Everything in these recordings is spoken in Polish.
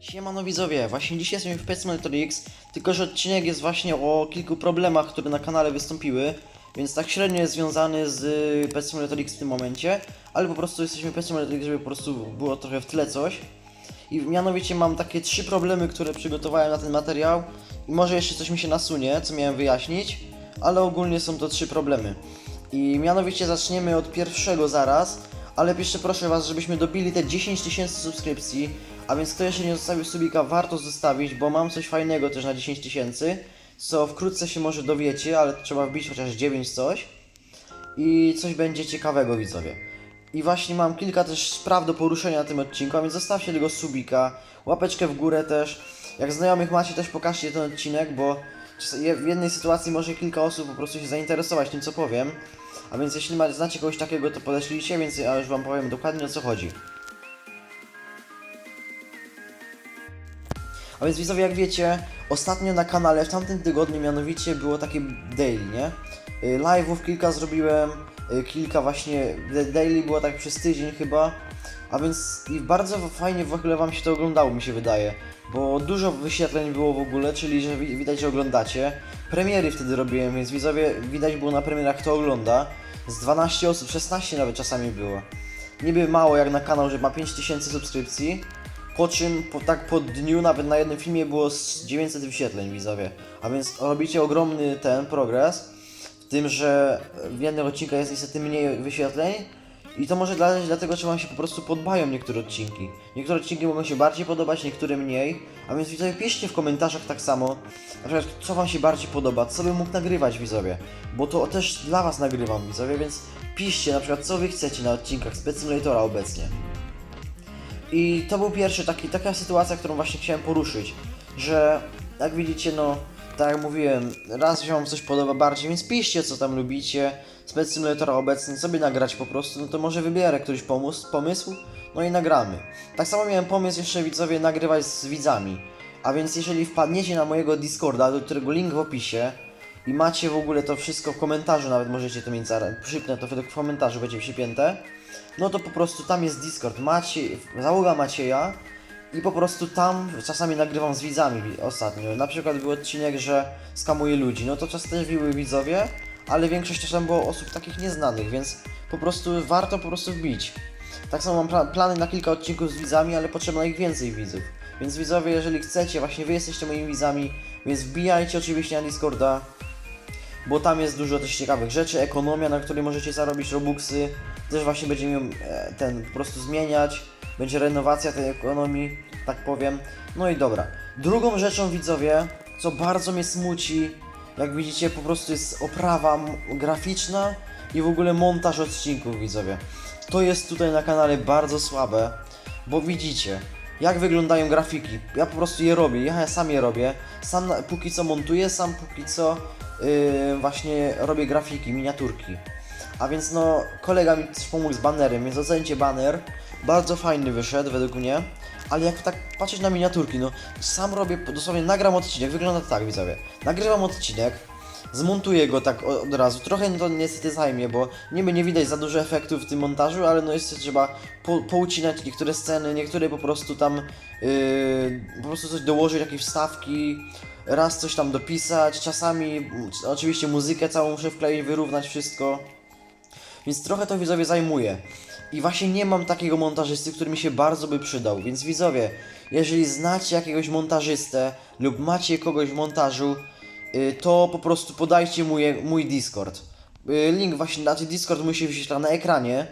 Siemano widzowie, właśnie dzisiaj jesteśmy w Pet Simulator X, tylko że odcinek jest właśnie o kilku problemach, które na kanale wystąpiły, więc tak średnio jest związany z y, Pet Simulator X w tym momencie, ale po prostu jesteśmy w Pet Simulator X, żeby po prostu było trochę w tle coś. I mianowicie mam takie trzy problemy, które przygotowałem na ten materiał i może jeszcze coś mi się nasunie, co miałem wyjaśnić, ale ogólnie są to trzy problemy. I mianowicie zaczniemy od pierwszego zaraz, ale jeszcze proszę Was, żebyśmy dobili te 10 tysięcy subskrypcji, a więc kto jeszcze nie zostawił subika, warto zostawić, bo mam coś fajnego też na 10 tysięcy, co wkrótce się może dowiecie, ale trzeba wbić chociaż 9 coś i coś będzie ciekawego widzowie. I właśnie mam kilka też spraw do poruszenia na tym odcinku, a więc zostawcie tego subika, łapeczkę w górę też. Jak znajomych macie, też pokażcie ten odcinek, bo w jednej sytuacji może kilka osób po prostu się zainteresować tym, co powiem. A więc jeśli ma- znacie kogoś takiego, to podeślijcie, więc ja już wam powiem dokładnie o co chodzi. A więc widzowie, jak wiecie, ostatnio na kanale w tamtym tygodniu mianowicie było takie daily, nie? Y, Live'ów kilka zrobiłem, y, kilka właśnie, daily było tak przez tydzień chyba, a więc i bardzo fajnie w ogóle wam się to oglądało, mi się wydaje, bo dużo wyświetleń było w ogóle, czyli że wi- widać, że oglądacie. Premiery wtedy robiłem, więc widzowie, widać było na premierach kto ogląda. Z 12 osób, 16 nawet czasami było. Niby mało jak na kanał, że ma 5000 subskrypcji, po czym po, tak po dniu nawet na jednym filmie było z 900 wyświetleń widzowie. A więc robicie ogromny ten progres, w tym, że w jednych odcinkach jest niestety mniej wyświetleń i to może dlatego, dlatego że wam się po prostu podobają niektóre odcinki. Niektóre odcinki mogą się bardziej podobać, niektóre mniej, a więc widzowie piszcie w komentarzach tak samo, na przykład co wam się bardziej podoba, co bym mógł nagrywać widzowie, bo to też dla was nagrywam widzowie, więc piszcie na przykład co wy chcecie na odcinkach Spec Simulatora obecnie. I to był pierwszy taki, taka sytuacja, którą właśnie chciałem poruszyć, że jak widzicie, no, tak jak mówiłem, raz się wam coś podoba bardziej, więc piszcie co tam lubicie, Spec Simulatora obecnie, sobie nagrać po prostu, no to może wybierę któryś pomysł, pomysł, no i nagramy. Tak samo miałem pomysł jeszcze widzowie nagrywać z widzami, a więc jeżeli wpadniecie na mojego Discorda, do którego link w opisie, i macie w ogóle to wszystko w komentarzu, nawet możecie to mieć zaraz, przypnę to w komentarzu, będzie przypięte, no to po prostu tam jest Discord, macie, załoga Macieja i po prostu tam czasami nagrywam z widzami wi- ostatnio. Na przykład był odcinek, że skamuję ludzi, no to czas też były widzowie, ale większość tam było osób takich nieznanych, więc po prostu warto po prostu wbić. Tak samo mam pla- plany na kilka odcinków z widzami, ale potrzeba ich więcej widzów. Więc widzowie, jeżeli chcecie, właśnie wy jesteście moimi widzami, więc wbijajcie oczywiście na Discorda, bo tam jest dużo też ciekawych rzeczy, ekonomia, na której możecie zarobić robuxy, też właśnie będziemy e, ten po prostu zmieniać, będzie renowacja tej ekonomii, tak powiem. No i dobra. Drugą rzeczą widzowie, co bardzo mnie smuci, jak widzicie po prostu jest oprawa graficzna i w ogóle montaż odcinków widzowie. To jest tutaj na kanale bardzo słabe, bo widzicie, jak wyglądają grafiki. Ja po prostu je robię, ja sam je robię. Sam póki co montuję, sam póki co yy, właśnie robię grafiki, miniaturki. A więc no, kolega mi też pomógł z banerem, więc ocencie baner. Bardzo fajny wyszedł według mnie. Ale jak tak patrzeć na miniaturki, no sam robię, dosłownie nagram odcinek, wygląda tak widzowie. Nagrywam odcinek, zmontuję go tak od razu. Trochę to niestety zajmie, bo niby nie widać za dużo efektów w tym montażu, ale no jeszcze trzeba po, poucinać niektóre sceny, niektóre po prostu tam yy, po prostu coś dołożyć, jakieś wstawki, raz coś tam dopisać, czasami mm, oczywiście muzykę całą muszę wkleić, wyrównać wszystko. Więc trochę to widzowie zajmuje. I właśnie nie mam takiego montażysty, który mi się bardzo by przydał. Więc widzowie, jeżeli znacie jakiegoś montażystę lub macie kogoś w montażu, to po prostu podajcie mój, mój Discord. Y, Link właśnie, znaczy Discord się wyświetla na ekranie.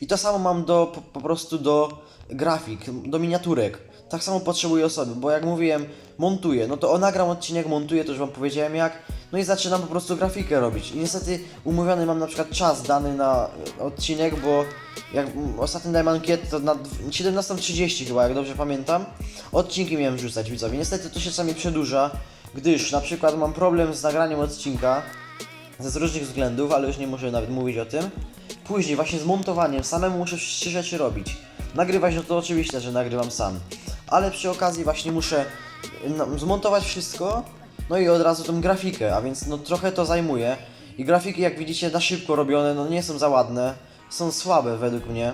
I to samo mam do, po, po prostu do grafik, do miniaturek. Tak samo potrzebuję osoby, bo jak mówiłem, montuję. No to nagram odcinek, montuję, to już wam powiedziałem jak. No i zaczynam po prostu grafikę robić. I niestety umówiony mam na przykład czas dany na e, odcinek, bo jak ostatnio dałem ankietę, to na dw- 17.30 chyba, jak dobrze pamiętam, odcinki miałem rzucać widzowie. Niestety to się czasami przedłuża, gdyż na przykład mam problem z nagraniem odcinka ze różnych względów, ale już nie muszę nawet mówić o tym. Później właśnie z montowaniem, samemu muszę trzy rzeczy robić. Nagrywać, no to oczywiście, że nagrywam sam. Ale przy okazji właśnie muszę no, zmontować wszystko, no i od razu tą grafikę, a więc no trochę to zajmuje. I grafiki jak widzicie na szybko robione, no nie są za ładne, są słabe według mnie.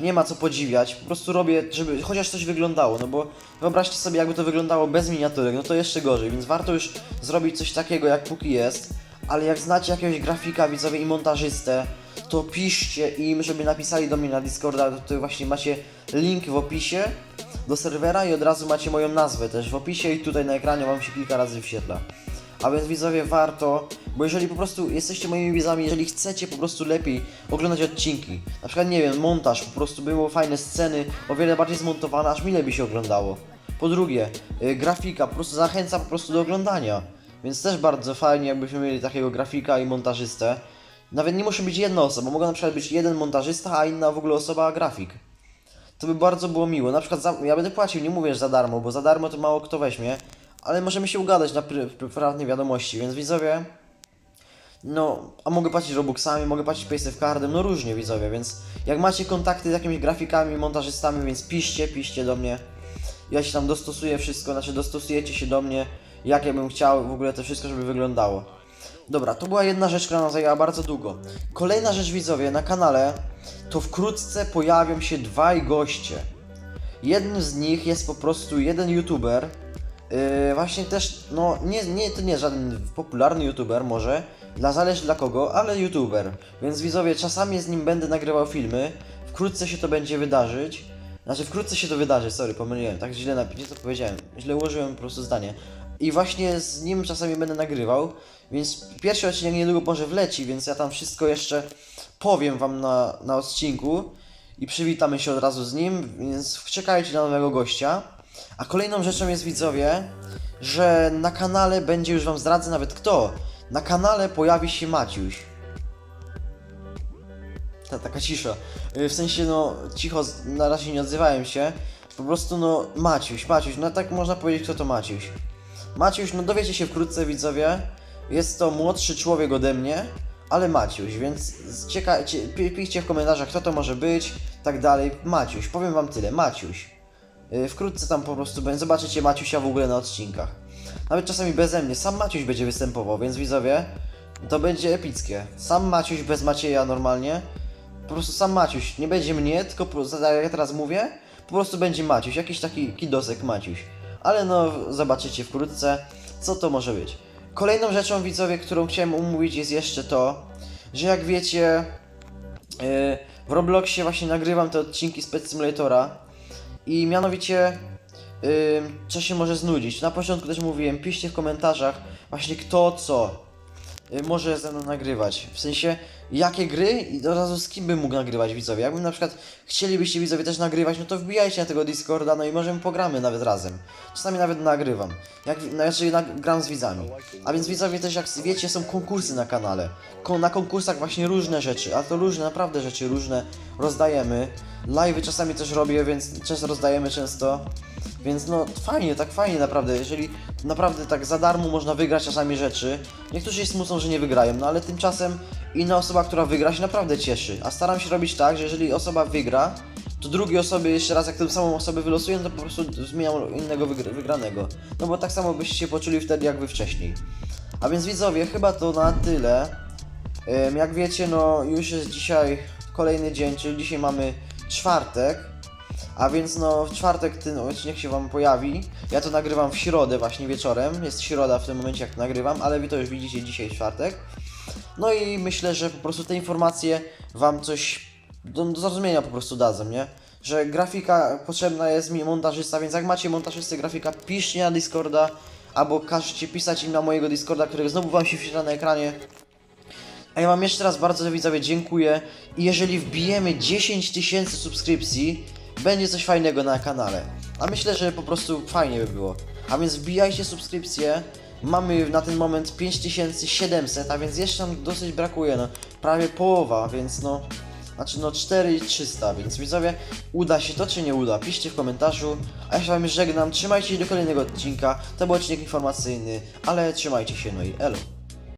nie ma co podziwiać, po prostu robię, żeby chociaż coś wyglądało, no bo wyobraźcie sobie jakby to wyglądało bez miniaturek, no to jeszcze gorzej, więc warto już zrobić coś takiego jak póki jest, ale jak znacie jakiegoś grafika widzowie i montażystę, to piszcie im, żeby napisali do mnie na Discorda, tutaj właśnie macie link w opisie do serwera i od razu macie moją nazwę też w opisie i tutaj na ekranie wam się kilka razy wyświetla. A więc widzowie warto, bo jeżeli po prostu jesteście moimi widzami, jeżeli chcecie po prostu lepiej oglądać odcinki, na przykład nie wiem, montaż, po prostu było fajne sceny, o wiele bardziej zmontowane, aż mile by się oglądało. Po drugie, y, grafika, po prostu zachęca po prostu do oglądania. Więc też bardzo fajnie, jakbyśmy mieli takiego grafika i montażystę. Nawet nie musi być jedna osoba, mogą na przykład być jeden montażysta, a inna w ogóle osoba grafik. To by bardzo było miło. Na przykład za, ja będę płacił, nie mówię, że za darmo, bo za darmo to mało kto weźmie, ale możemy się ugadać na pr- pr- prywatnej wiadomości, więc widzowie, no, a mogę płacić Robuxami, mogę płacić Paysafe Cardem, no różnie widzowie, więc jak macie kontakty z jakimiś grafikami, montażystami, więc piszcie, piszcie do mnie. Ja się tam dostosuję wszystko, znaczy dostosujecie się do mnie, jak ja bym chciał w ogóle to wszystko, żeby wyglądało. Dobra, to była jedna rzecz, która nam zajęła bardzo długo. Kolejna rzecz widzowie, na kanale to wkrótce pojawią się dwaj goście. Jednym z nich jest po prostu jeden youtuber, Yy, właśnie też, no nie, nie, to nie żaden popularny youtuber może, dla zależy dla kogo, ale youtuber. Więc widzowie, czasami z nim będę nagrywał filmy, wkrótce się to będzie wydarzyć. Znaczy wkrótce się to wydarzy, sorry, pomyliłem, tak źle napisałem, to powiedziałem, źle ułożyłem po prostu zdanie. I właśnie z nim czasami będę nagrywał, więc pierwszy odcinek niedługo może wleci, więc ja tam wszystko jeszcze powiem wam na, na odcinku i przywitamy się od razu z nim, więc czekajcie na nowego gościa. A kolejną rzeczą jest widzowie, że na kanale będzie już wam zdradzę nawet kto. Na kanale pojawi się Maciuś. Ta, taka cisza. Y, W sensie no cicho, na razie nie odzywałem się. Po prostu no Maciuś, Maciuś, no tak można powiedzieć kto to Maciuś. Maciuś, no dowiecie się wkrótce widzowie. Jest to młodszy człowiek ode mnie, ale Maciuś, więc cieka- cie- pi- piszcie w komentarzach kto to może być, tak dalej. Maciuś, powiem wam tyle, Maciuś. Y, Wkrótce tam po prostu będzie, zobaczycie Maciusia w ogóle na odcinkach. Nawet czasami beze mnie, sam Maciuś będzie występował, więc widzowie, to będzie epickie. Sam Maciuś bez Macieja normalnie, po prostu sam Maciuś, nie będzie mnie, tylko po, jak ja teraz mówię, po prostu będzie Maciuś, jakiś taki kidosek Maciuś. Ale no, zobaczycie wkrótce, co to może być. Kolejną rzeczą, widzowie, którą chciałem umówić jest jeszcze to, że jak wiecie, yy, w Robloxie właśnie nagrywam te odcinki z Pet Simulatora i mianowicie yy, co się może znudzić. Na początku też mówiłem, piszcie w komentarzach właśnie kto co może ze mną nagrywać. W sensie, jakie gry i od razu z kim bym mógł nagrywać widzowie. Jakbym na przykład chcielibyście widzowie też nagrywać, no to wbijajcie na tego Discorda, no i możemy pogramy nawet razem. Czasami nawet nagrywam. Jak, znaczy gram z widzami. A więc widzowie też jak wiecie są konkursy na kanale. Ko na konkursach właśnie różne rzeczy, a to różne, naprawdę rzeczy różne rozdajemy. Live'y czasami też robię, więc też rozdajemy często. Więc no fajnie, tak fajnie naprawdę, jeżeli naprawdę tak za darmo można wygrać czasami rzeczy. Niektórzy się smucą, że nie wygrają, no ale tymczasem inna osoba, która wygra się naprawdę cieszy. A staram się robić tak, że jeżeli osoba wygra, to drugie osoby jeszcze raz jak tę samą osobę wylosują, to po prostu zmienią innego wygr- wygranego. No bo tak samo byście się poczuli wtedy jak wy wcześniej. A więc widzowie, chyba to na tyle. Jak wiecie, no już jest dzisiaj kolejny dzień, czyli dzisiaj mamy czwartek. A więc no w czwartek ten odcinek się wam pojawi. Ja to nagrywam w środę właśnie wieczorem. Jest środa w tym momencie jak nagrywam, ale wy to już widzicie dzisiaj czwartek. No i myślę, że po prostu te informacje wam coś do, do zrozumienia po prostu dadzą, nie? Że grafika potrzebna jest mi montażysta, więc jak macie montażysty grafika, piszcie na Discorda, albo każcie pisać im na mojego Discorda, którego znowu wam się wyświetla na ekranie. A ja wam jeszcze raz bardzo widzowie dziękuję i jeżeli wbijemy 10 tysięcy subskrypcji, będzie coś fajnego na kanale. A myślę, że po prostu fajnie by było. A więc wbijajcie subskrypcję. Mamy na ten moment 5700, a więc jeszcze nam dosyć brakuje, no prawie połowa, więc no znaczy no 4300, więc widzowie, uda się to czy nie uda? Piszcie w komentarzu, a ja się wam żegnam, trzymajcie się do kolejnego odcinka, to był odcinek informacyjny, ale trzymajcie się, no i elo.